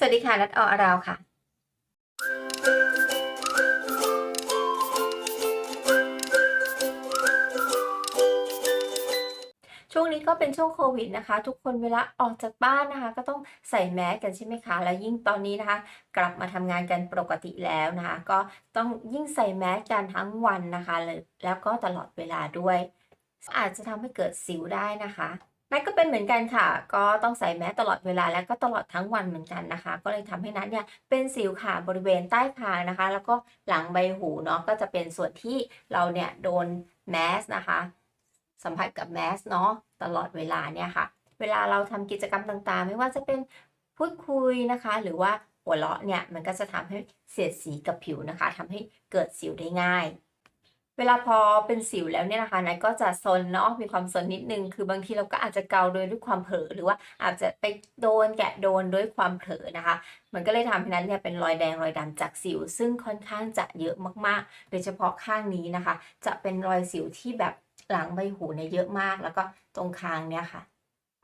สวัสดีค่ะนัดออาราวค่ะช่วงนี้ก็เป็นช่วงโควิดนะคะ ทุกคนเวลาออกจากบ้านนะคะ ก็ต้องใส่แมสกันใช่ไหมคะ แล้วยิ่งตอนนี้นะคะ กลับมาทำงานกันปกติแล้วนะคะ ก็ต้องยิ่งใส่แมสกันทั้งวันนะคะ แล้วแล้วก็ตลอดเวลาด้วย อาจจะทำให้เกิดสิวได้นะคะ นัทก็เป็นเหมือนกันค่ะ ก็ต้องใส่แมสตลอดเวลาและก็ตลอดทั้งวันเหมือนกันนะคะ ก็เลยทำให้นัทเนี่ยเป็นสิวค่ะบริเวณใต้คางนะคะ แล้วก็หลังใบหูเนาะก็จะเป็นส่วนที่เราเนี่ยโดนแมสนะคะ สัมผัสกับแมสเนาะตลอดเวลาเนี่ยค่ะ เวลาเราทำกิจกรรมต่างๆ ไม่ว่าจะเป็นพูดคุยนะคะ หรือว่าหัวเราะเนี่ยมันก็จะทำให้เสียดสีกับผิวนะคะทำให้เกิดสิวได้ง่าย เวลาพอเป็นสิวแล้วเนี่ยนะคะนัทก็จะซนเนาะมีความซนนิดนึง คือบางทีเราก็อาจจะเกาโดยด้วยความเผลอหรือว่าอาจจะไปโดนแกะโดนด้วยความเผลอนะคะ มันก็เลยทำให้นัทเนี่ยเป็นรอยแดงรอยดำจากสิว ซึ่งค่อนข้างจะเยอะมากๆ โดยเฉพาะข้างนี้นะคะ จะเป็นรอยสิวที่แบบหลังใบหูเนี่ยเยอะมาก แล้วก็ตรงคางเนี่ยค่ะ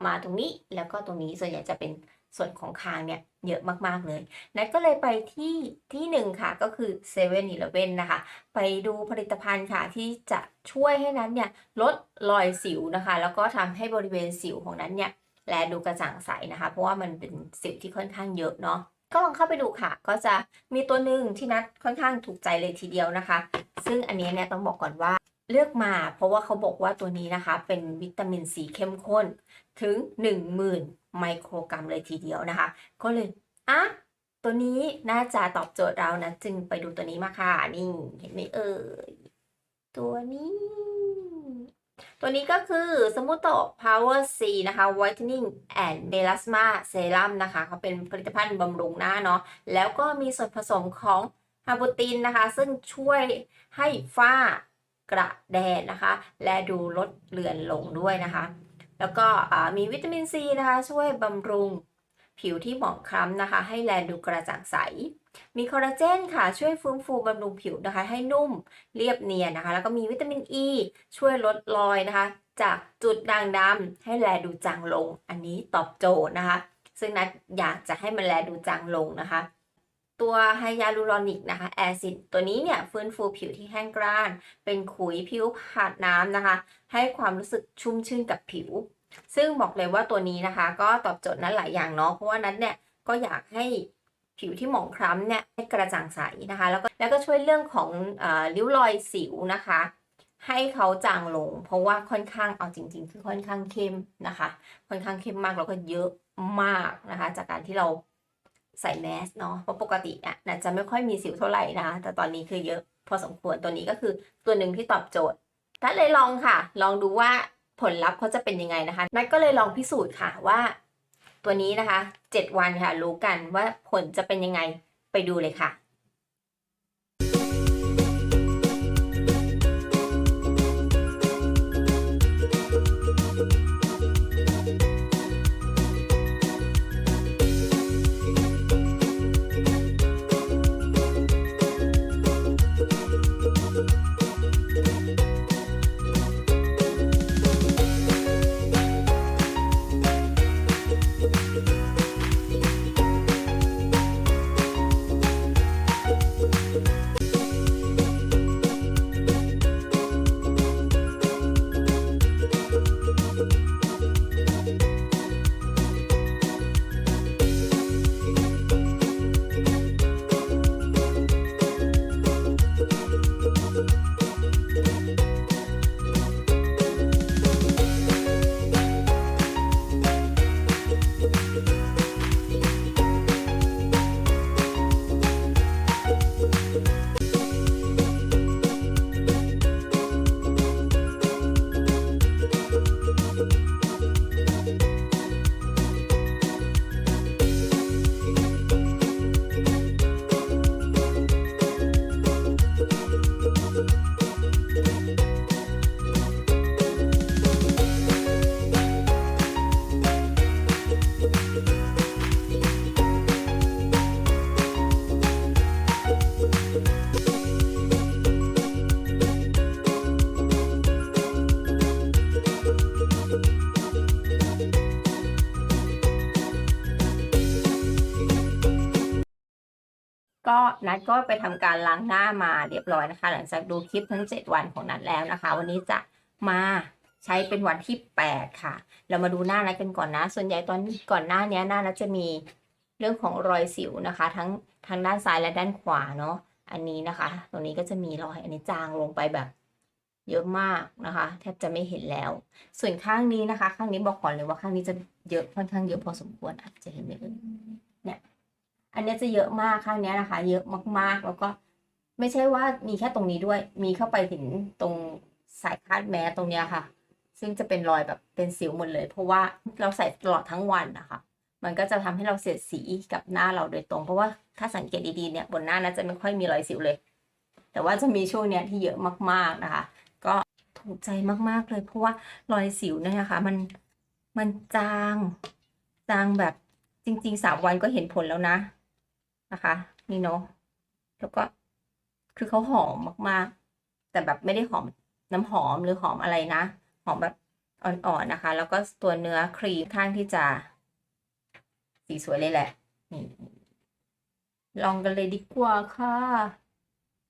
มาตรงนี้แล้วก็ตรงนี้ส่วนใหญ่จะเป็น ส่วนของคางเนี่ยเยอะมากๆเลยนัทก็เลยไปที่ที่หนึ่งค่ะก็คือ7 e เ e ่ e อนะคะ ไปดูผลิตภัณฑ์ค่ะที่จะช่วยให้นั้นเนี่ยลดรอยสิวนะคะ แล้วก็ทำให้บริเวณสิวของนั้นเนี่ยแลดูกระจ่างใสนะคะ เพราะว่ามันเป็นสิวที่ค่อนข้างเยอะเนาะก็ลองเข้าไปดูค่ะ ก็จะมีตัวหนึ่งที่นัดค่อนข้างถูกใจเลยทีเดียวนะคะ ซึ่งอันนี้เนี่ยต้องบอกก่อนว่า เลือกมาเพราะว่าเขาบอกว่าตัวนี้นะคะ เป็นวิตามินซีเข้มข้นถึง 10,000 ไมโครกรัมเลยทีเดียวนะคะ ก็เลยอะตัวนี้น่าจะตอบโจทย์เรานะ จึงไปดูตัวนี้มาค่ะ นี่เห็นไหมเอ่ยตัวนี้ ตัวนี้ก็คือสมูโต Power C นะคะ Whitening and Melasma Serum นะคะเขาเป็นผลิตภัณฑ์บำรุงหน้าเนาะแล้วก็มีส่วนผสมของฮาบูตินนะคะ ซึ่งช่วยให้ฝ้า กระแดดนะคะ และดูลดเลือนลงด้วยนะคะ แล้วก็มีวิตามินซีนะคะ ช่วยบำรุงผิวที่หมองคล้ำนะคะ ให้แลดูกระจ่างใส มีคอลลาเจนค่ะ ช่วยฟื้นฟูบำรุงผิวนะคะ ให้นุ่มเรียบเนียนนะคะ แล้วก็มีวิตามินอ e, ีช่วยลดรอยนะคะ จากจุดด่างดำให้แลดูจางลง อันนี้ตอบโจทย์นะคะ ซึ่งนัดอยากจะให้มันแลดูจางลงนะคะ ตัวไฮยาลูรอนิกนะคะแอซิดตัวนี้เนี่ยฟื้นฟูผิวที่แห้งกร้าน เป็นขุยผิวขาดน้ำนะคะ ให้ความรู้สึกชุ่มชื่นกับผิว ซึ่งบอกเลยว่าตัวนี้นะคะ ก็ตอบโจทย์นั้นหลายอย่างเนาะเพราะว่านั้นเนี่ยก็อยากให้ผิวที่หมองคล้ำเนี่ยให้กระจ่างใสนะคะ แล้วก็แล้วก็ช่วยเรื่องของอริ้วรอยสิวนะคะ ให้เขาจางลง เพราะว่าค่อนข้างเอาจริง ๆ คือค่อนข้างเข้มนะคะ ค่อนข้างเข้มมากแล้วก็เยอะมากนะคะ จากการที่เรา ใส่แมสเนาะเพราะปกติอะน่าจะไม่ค่อยมีสิวเท่าไหร่นะแต่ตอนนี้คือเยอะพอสมควรตัวนี้ก็คือตัวหนึ่งที่ตอบโจทย์นัดเลยลองค่ะ ลองดูว่าผลลัพธ์เขาจะเป็นยังไงนะคะ นัดก็เลยลองพิสูจน์ค่ะว่า ตัวนี้นะคะ 7 วันค่ะ รู้กันว่าผลจะเป็นยังไงไปดูเลยค่ะ ก็นัดก็ไปทำการล้างหน้ามาเรียบร้อยนะคะ หลังจากดูคลิปทั้ง 7 วันของนัดแล้วนะคะ วันนี้จะมาใช้เป็นวันที่ 8 ค่ะ เรามาดูหน้านัดกันก่อนนะ ส่วนใหญ่ตอนก่อนหน้านี้หน้านัดจะมีเรื่องของรอยสิวนะคะ ทั้งทางด้านซ้ายและด้านขวาเนาะอันนี้นะคะ ตรงนี้ก็จะมีรอยอันนี้จางลงไปแบบเยอะมากนะคะ แทบจะไม่เห็นแล้ว ส่วนข้างนี้นะคะ ข้างนี้บอกก่อนเลยว่าข้างนี้จะเยอะค่อนข้างเยอะพอสมควรอาจจะเห็นไหมเอ่ยเนี่ย อันนี้จะเยอะมากข้างเนี้ยนะคะ เยอะมากๆ แล้วก็ไม่ใช่ว่ามีแค่ตรงนี้ด้วย มีเข้าไปถึงตรงสายคาดแมสตรงเนี้ยค่ะ ซึ่งจะเป็นรอยแบบเป็นสิวหมดเลย เพราะว่าเราใส่ตลอดทั้งวันนะคะ มันก็จะทำให้เราเสียดสีกับหน้าเราโดยตรง เพราะว่าถ้าสังเกตดีๆเนี่ยบนหน้านะจะไม่ค่อยมีรอยสิวเลย แต่ว่าจะมีช่วงเนี้ยที่เยอะมากๆนะคะ ก็ถูกใจมากๆเลย เพราะว่ารอยสิวเนี่ยนะคะ มันมันจางจางแบบจริงๆสามวันก็เห็นผลแล้วนะ นะคะ นี่เนาะแล้วก็คือเขาหอมมากๆ แต่แบบไม่ได้หอมน้ำหอมหรือหอมอะไรนะ หอมแบบอ่อนๆนะคะ แล้วก็ตัวเนื้อครีมข้างที่จะ สีสวยเลยแหละนี่ลองกันเลยดีกว่าค่ะ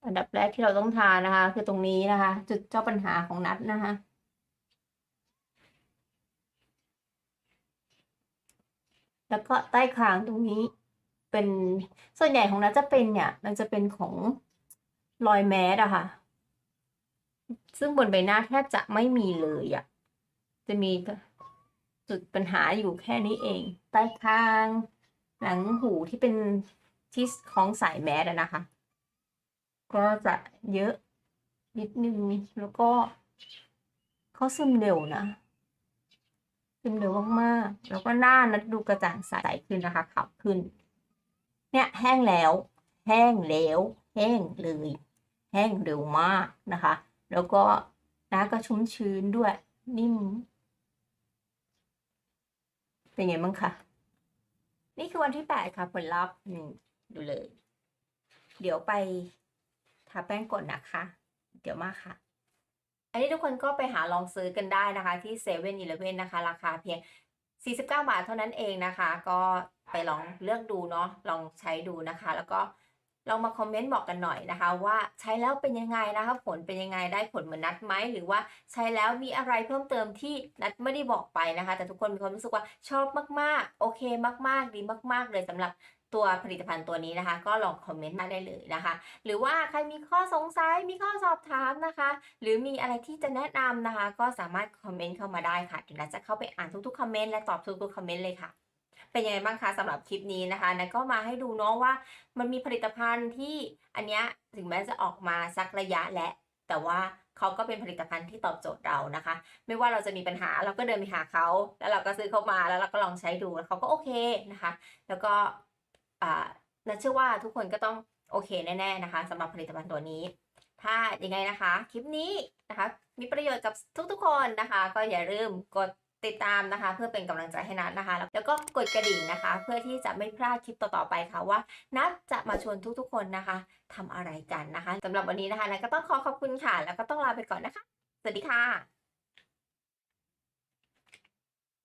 อันดับแรกที่เราต้องทานะคะ คือตรงนี้นะคะ จุดเจ้าปัญหาของนัดนะคะแล้วก็ใต้คางตรงนี้ เป็นส่วนใหญ่ของนัทจะเป็นเนี่ย มันจะเป็นของรอยแมสอะค่ะ ซึ่งบนใบหน้าแทบจะไม่มีเลยอะจะมีจุดปัญหาอยู่แค่นี้เอง ใต้คาง หลังหูที่เป็นที่คล้องสายแมสอะนะคะ ก็จะเยอะนิดนึงแล้วก็เขาซึมเร็วนะซึมเร็วมากๆแล้วก็หน้านัดดูกระจ่างใสขึ้นนะคะขาวขึ้น เนี่ยแห้งแล้ว แห้งแล้วแห้งเลย แห้งเร็วมากนะคะ แล้วก็น้าก็ชุ่มชื้นด้วย นิ่ม เป็นไงบ้างคะนี่คือวันที่แปดค่ะผลลัพธ์นี่ดูเลย เดี๋ยวไปทาแป้งก่อนนะคะ เดี๋ยวมาค่ะ อันนี้ทุกคนก็ไปหาลองซื้อกันได้นะคะ ที่เซเว่นอีเลฟเว่นนะคะ ราคาเพียง 49 บาทเท่านั้นเองนะคะ ก็ไปลองเลือกดูเนาะลองใช้ดูนะคะ แล้วก็ลองมาคอมเมนต์บอกกันหน่อยนะคะ ว่าใช้แล้วเป็นยังไงนะคะ ผลเป็นยังไงได้ผลเหมือนนัดไหมหรือว่าใช้แล้วมีอะไรเพิ่มเติมที่นัดไม่ได้บอกไปนะคะ แต่ทุกคนมีความรู้สึกว่าชอบมากๆ โอเคมากๆ ดีมาก ๆ เลยสำหรับ ตัวผลิตภัณฑ์ตัวนี้นะคะ ก็ลองคอมเมนต์มาได้เลยนะคะ หรือว่าใครมีข้อสงสัยมีข้อสอบถามนะคะ หรือมีอะไรที่จะแนะนำนะคะ ก็สามารถคอมเมนต์เข้ามาได้ค่ะเดี๋ยวนัทจะเข้าไปอ่านทุกๆคอมเมนต์และตอบทุกๆคอมเมนต์เลยค่ะเป็นยังไงบ้างคะสำหรับคลิปนี้นะคะนัทก็มาให้ดูเนาะว่ามันมีผลิตภัณฑ์ที่อันเนี้ยถึงแม้จะออกมาสักระยะและ แต่ว่าเขาก็เป็นผลิตภัณฑ์ที่ตอบโจทย์เรานะคะ ไม่ว่าเราจะมีปัญหาเราก็เดินไปหาเขา แล้วเราก็ซื้อเข้ามาแล้วเราก็ลองใช้ดูเขาก็โอเคนะคะ แล้วก็ นัทเชื่อว่าทุกคนก็ต้องโอเคแน่ๆนะคะสำหรับผลิตภัณฑ์ตัวนี้ ถ้ายังไงนะคะ คลิปนี้นะคะ มีประโยชน์กับทุกๆคนนะคะ ก็อย่าลืมกดติดตามนะคะ เพื่อเป็นกำลังใจให้นัทนะคะ แล้วก็กดกระดิ่งนะคะ เพื่อที่จะไม่พลาดคลิปต่อๆไปค่ะว่า นัทจะมาชวนทุกๆคนนะคะทำอะไรกันนะคะสำหรับวันนี้นะคะนัทก็ต้องขอขอบคุณค่ะ แล้วก็ต้องลาไปก่อนนะคะ สวัสดีค่ะ